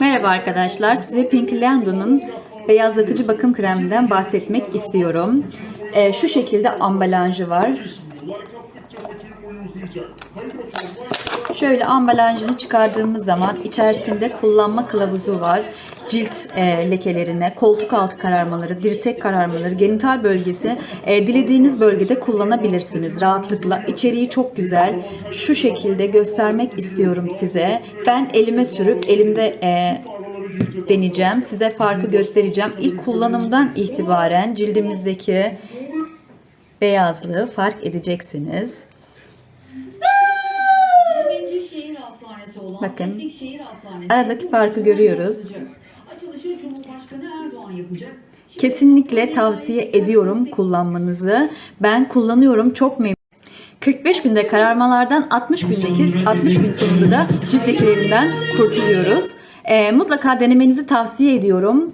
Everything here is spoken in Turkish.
Merhaba arkadaşlar, size Pink Lando'nun beyazlatıcı bakım kreminden bahsetmek istiyorum. Ee, şu şekilde ambalajı var. Şöyle ambalajını çıkardığımız zaman içerisinde kullanma kılavuzu var. Cilt e, lekelerine, koltuk altı kararmaları, dirsek kararmaları, genital bölgesi e, dilediğiniz bölgede kullanabilirsiniz rahatlıkla. İçeriği çok güzel. Şu şekilde göstermek istiyorum size. Ben elime sürüp elimde e, deneyeceğim. Size farkı göstereceğim. İlk kullanımdan itibaren cildimizdeki beyazlığı fark edeceksiniz. Bakın. Aradaki farkı görüyoruz. Açılışı Cumhurbaşkanı Erdoğan yapacak. Kesinlikle tavsiye ediyorum kullanmanızı. Ben kullanıyorum çok memnunum. 45 günde kararmalardan 60 gündeki 60 gün sonunda da cilt lekelerinden kurtuluyoruz. Ee, mutlaka denemenizi tavsiye ediyorum.